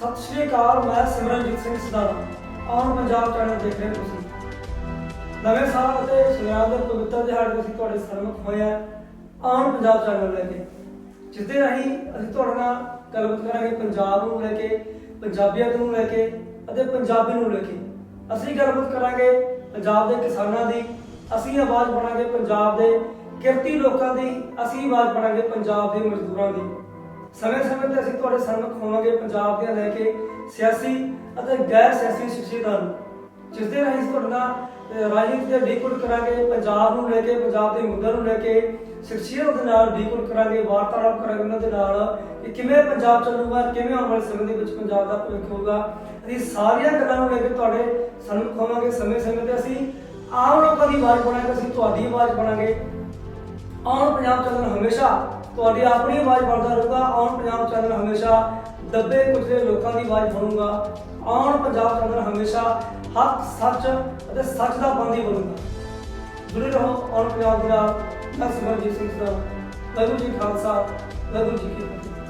ਸਤਿ ਸ਼੍ਰੀ ਅਕਾਲ, ਮੈਂ ਸਿਮਰਨਜੀਤ ਸਿੰਘ ਸਦਾਰਾ ਆਨ ਪੰਜਾਬ ਚੈਨਲ ਦੇਖ ਰਹੇ ਹੋ ਤੁਸੀਂ। ਨਵੇਂ ਸਾਲ ਅਤੇ ਸੁਨਿਆਰ ਦੇ ਪਵਿੱਤਰ ਦਿਹਾੜੇ ਤੇ ਅਸੀਂ ਤੁਹਾਡੇ ਸਰਮੁਖ ਹੋਏ ਹਾਂ ਆਨ ਪੰਜਾਬ ਚੈਨਲ ਲੈ ਕੇ। ਜਿਸ ਦੇ ਰਾਹੀਂ ਅਸੀਂ ਤੁਹਾਡੇ ਨਾਲ ਗੱਲਬਾਤ ਕਰਾਂਗੇ, ਪੰਜਾਬ ਨੂੰ ਲੈ ਕੇ ਪੰਜਾਬੀਅਤ ਨੂੰ ਲੈ ਕੇ ਅਤੇ ਪੰਜਾਬੀ ਨੂੰ ਲੈ ਕੇ। ਅਸੀਂ ਗੱਲਬਾਤ ਕਰਾਂਗੇ ਪੰਜਾਬ ਦੇ ਕਿਸਾਨਾਂ ਦੀ, ਅਸੀਂ ਆਵਾਜ਼ ਬਣਾਂਗੇ ਪੰਜਾਬ ਦੇ ਕਿਰਤੀ ਲੋਕਾਂ ਦੀ, ਅਸੀਂ ਆਵਾਜ਼ ਬਣਾਂਗੇ ਪੰਜਾਬ ਦੇ ਮਜ਼ਦੂਰਾਂ ਦੀ। ਸਮੇਂ ਸਮੇਂ ਤੇ ਅਸੀਂ ਤੁਹਾਡੇ ਸਾਹਮਣੇ ਹੋਵਾਂਗੇ ਪੰਜਾਬ ਦੀਆਂ ਲੈ ਕੇ ਸਿਆਸੀ ਅਤੇ ਗੈਰ ਸਿਆਸੀ ਸ਼ਖਸੀਅਤਾਂ ਨੂੰ। ਜਿਸ ਦੇ ਰਾਹੀਂ ਅਸੀਂ ਤੁਹਾਡੇ ਰਾਜਨੀਤੀ ਦੇ ਡੀਕੋਡ ਕਰਾਂਗੇ, ਪੰਜਾਬ ਨੂੰ ਲੈ ਕੇ, ਪੰਜਾਬ ਦੇ ਮੁੱਦਿਆਂ ਨੂੰ ਲੈ ਕੇ, ਸ਼ਖਸੀਅਤ ਦੇ ਨਾਲ ਡੀਕੋਡ ਕਰਾਂਗੇ, ਵਾਰਤਾਲਾਪ ਕਰਾਂਗੇ ਉਹਨਾਂ ਦੇ ਨਾਲ ਕਿ ਕਿਵੇਂ ਪੰਜਾਬ ਚੱਲੂਗਾ, ਕਿਵੇਂ ਆਉਣ ਵਾਲੇ ਸਮੇਂ ਦੇ ਵਿੱਚ ਪੰਜਾਬ ਦਾ ਭਵਿੱਖ ਹੋਊਗਾ। ਅਸੀਂ ਸਾਰੀਆਂ ਗੱਲਾਂ ਨੂੰ ਲੈ ਕੇ ਤੁਹਾਡੇ ਸਾਹਮਣੇ ਹੋਵਾਂਗੇ ਸਮੇਂ ਸਮੇਂ ਤੇ ਅਸੀਂ ਆਮ ਲੋਕਾਂ ਦੀ ਆਵਾਜ਼ ਬਣਾਂਗੇ, ਅਸੀਂ ਤੁਹਾਡੀ ਆਵਾਜ਼ ਬਣਾਂਗੇ। ਆਉਣ ਪੰਜਾਬ ਚੈਨਲ ਹਮੇਸ਼ਾ ਤੁਹਾਡੀ ਆਪਣੀ ਆਵਾਜ਼ ਬਣਦਾ ਰਹੂਗਾ। ਆਉਣ ਪੰਜਾਬ ਚੈਨਲ ਹਮੇਸ਼ਾ ਦੱਬੇ ਕੁਚਲੇ ਲੋਕਾਂ ਦੀ ਆਵਾਜ਼ ਬਣੂਗਾ। ਆਉਣ ਪੰਜਾਬ ਚੈਨਲ ਹਮੇਸ਼ਾ ਹੱਕ ਸੱਚ ਅਤੇ ਸੱਚ ਦਾ ਬੰਦੀ ਬਣੂਗਾ। ਜੁੜੇ ਰਹੋ ਆਉਣ ਪੰਜਾਬ ਦੇ ਨਾਲ ਮੈਂ ਸਿਮਰਜੀਤ ਸਿੰਘ ਸਰ। ਵਾਹਿਗੁਰੂ ਜੀ ਖਾਲਸਾ, ਵਾਹਿਗੁਰੂ ਜੀ ਕੀ ਫਤਿਹ।